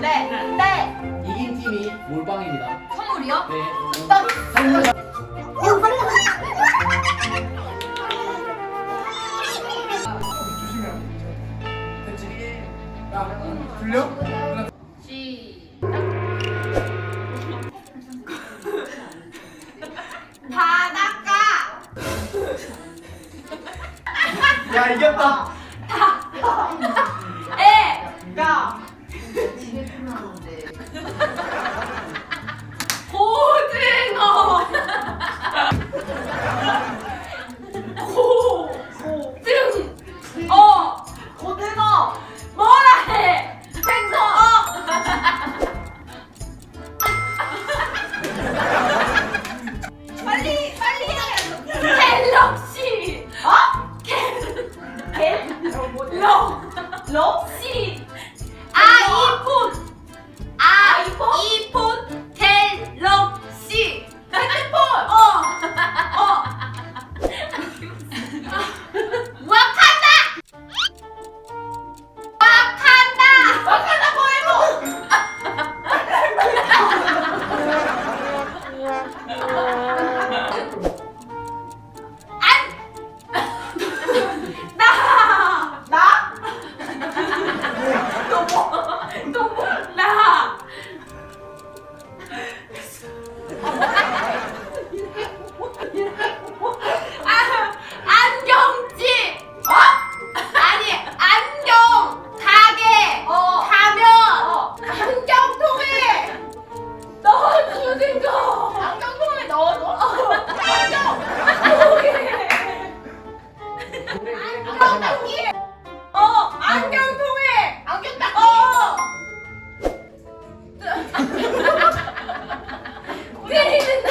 네. 네. 이긴 팀이 몰빵입니다. 선물이요? 네. 몰빵. 선물. 야, 이겼다. Benim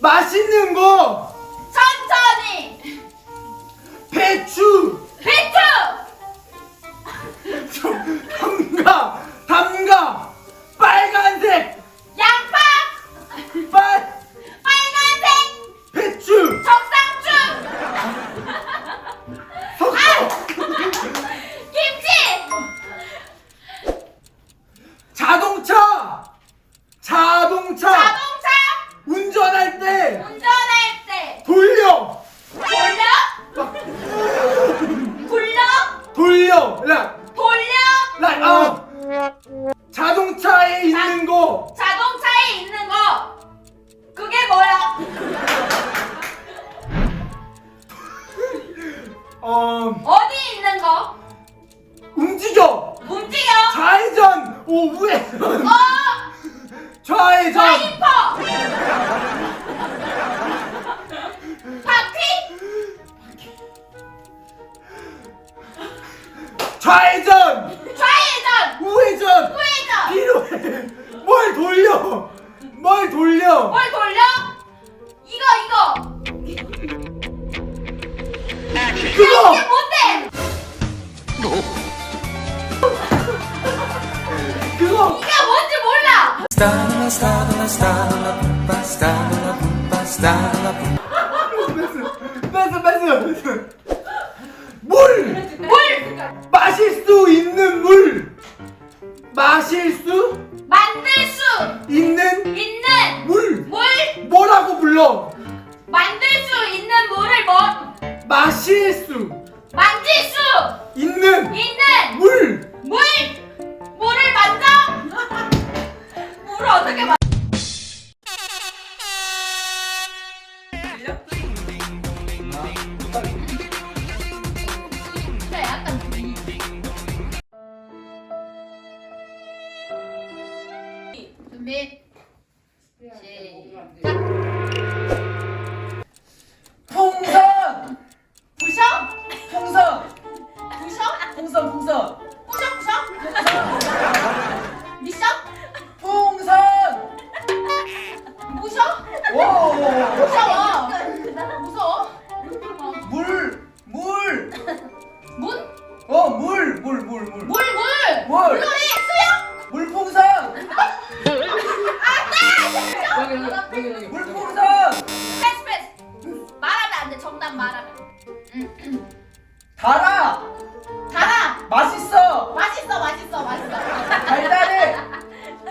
맛있는 거 천천히. 배추. 돌려! 락 돌려? 락 아. 어. 자동차에 있는 거. 자동차에 있는 거. 그게 뭐야? 어, 어디 있는 거? 움직여! 움직여? 좌회전! 오 우회전 어? 좌회전! 와이퍼! 좌회전 좌회전 우회전 우회전 필요해 뭘 돌려 뭘 돌려 뭘 돌려? 이거 이거 그거 이게 뭔데? 그거 이게 뭔지 몰라 Stanola, stanola, stanola, pumpa, stanola, pumpa, stanola, 마실 수 만질 수 있는 있는 여기 여기 여기 여기 물풍선! 패스, 패스! 말하면 안 돼, 정답 말하면. 달아! 달아! 맛있어! 맛있어, 맛있어, 맛있어. 달달해!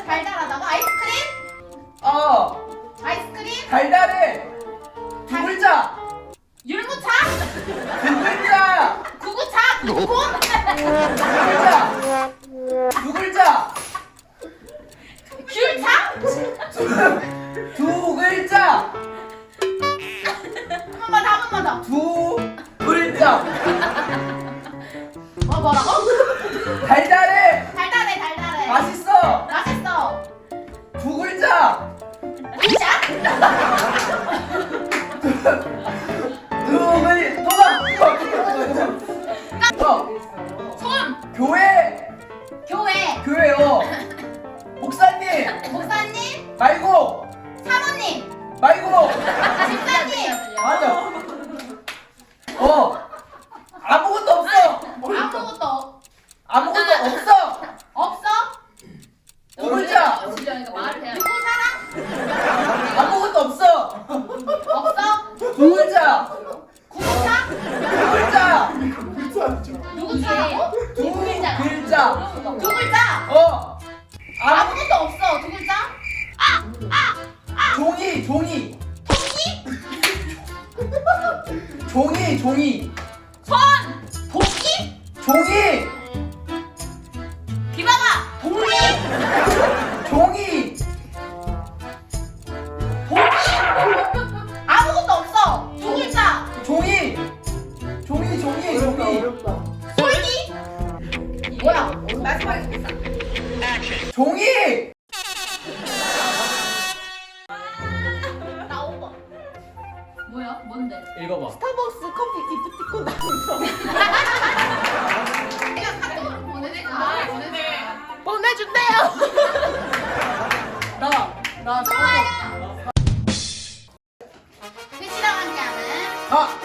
달달하다고? 아이스크림? 어, 아이스크림? 달달해! 두 글자! 율무차? 두 글자! 구구차? 구구콘? 두 글자! 두 글자! 귤차? 두 글자! 한 번만 더, 한 번만 더. 두 글자! 뭐, 뭐라고? 달달해! 달달해, 달달해. 맛있어! 맛있어. 두 글자! 굿샷? 두 글, 도망! 어, 손! 교회! 종이 뭔데? 읽어봐. 스타벅스 커피 기프티콘 나눔. 아, 네. 보내준대요. 나, 나. 좋아요. 배치당하지 않은 아!